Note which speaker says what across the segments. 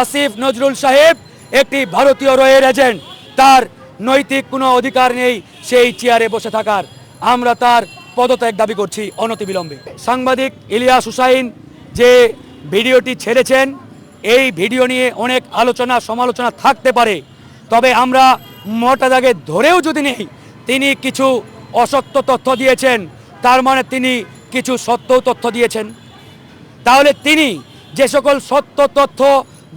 Speaker 1: আসিফ নজরুল সাহেব একটি ভারতীয় রয়ের এজেন্ট। তার নৈতিক কোনো অধিকার নেই সেই চেয়ারে বসে থাকার। আমরা তার পদত্যাগ দাবি করছি অনতিবিলম্বে। সাংবাদিক ইলিয়াস হুসাইন যে ভিডিওটি ছেড়েছেন, এই ভিডিও নিয়ে অনেক আলোচনা, সমালোচনা থাকতে পারে। তবে আমরা মোটা দাগে ধরেও যদি নেই, তিনি কিছু অসত্য তথ্য দিয়েছেন। তার মানে তিনি কিছু সত্য তথ্য দিয়েছেন। তাহলে তিনি যে সকল সত্য তথ্য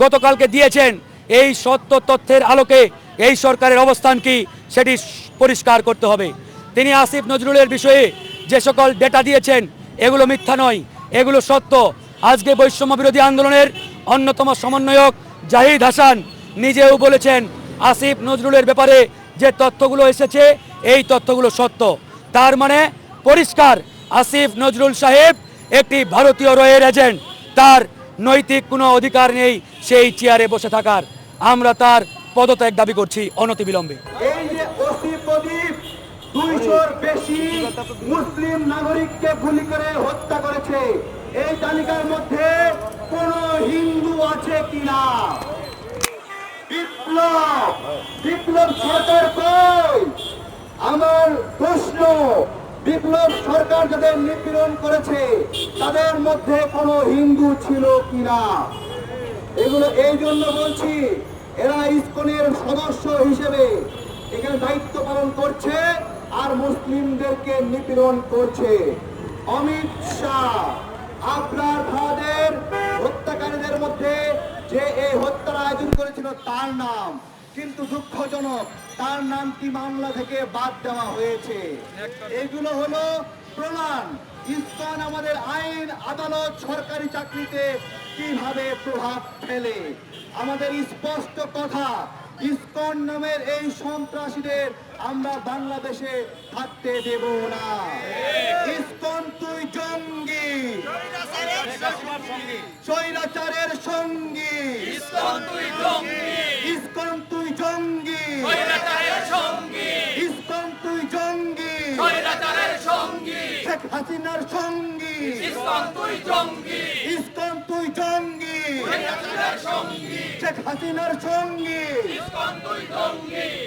Speaker 1: গতকালকে দিয়েছেন। এই সত্য তথ্যের আলোকে এই সরকারের অবস্থান কি সেটি পরিষ্কার করতে হবে। তিনি আসিফ নজরুলের বিষয়ে যে সকল ডেটা দিয়েছেন, এগুলো মিথ্যা নয়, এগুলো সত্য। আজকে বৈষম্য বিরোধী আন্দোলনের অন্যতম সমন্বয়ক জাহিদ হাসান নিজেও বলেছেন, আসিফ নজরুলের ব্যাপারে যে তথ্যগুলো এসেছে, এই তথ্যগুলো সত্য। তার মানে পরিষ্কার, আসিফ নজরুল সাহেব একটি ভারতীয় রয়ের এজেন্ট তার নৈতিক কোনো অধিকার নেই সেই চেয়ারে বসে থাকার আমরা তার পদত্যাগ দাবি করছি অনতিবিলম্বে।
Speaker 2: মুসলিম নাগরিককে গুলি করে হত্যা করেছে, এই তালিকার মধ্যে কোন হিন্দু আছে কিনা? বিপ্লব বিপ্লব সরকার আমার প্রশ্ন, বিপ্লব সরকার যাদের নিপীড়ন করেছে, তাদের মধ্যে কোনো হিন্দু ছিল কিনা? এগুলো এই জন্য বলছি, এরা ইসকনের সদস্য হিসেবে এখানে দায়িত্ব পালন করছে আর মুসলিমদেরকে নিপীড়ন করছে। অমিত শাহ ভাদের হত্যাকারীদের মধ্যে যে এই হত্যার আয়োজন করেছিল তার নাম, কিন্তু দুঃখজনক, তার নামটি মামলা থেকে বাদ দেওয়া হয়েছে। এগুলো হলো প্রমাণ, ইসকন আমাদের আইন, আদালত, সরকারি চাকরিতে কীভাবে প্রভাব ফেলে। আমাদের স্পষ্ট কথা ইসকন নামের এই সন্ত্রাসীদের আমরা বাংলাদেশে থাকতে দেব না। ইসকন তুই জঙ্গি। স্বৈরাচারের সঙ্গী। ইসকন তুই জঙ্গি। ইসকন তুই জঙ্গি। শেখ হাসিনার সঙ্গী। ইসকন তুই জঙ্গি। শেখ হাসিনার সঙ্গী।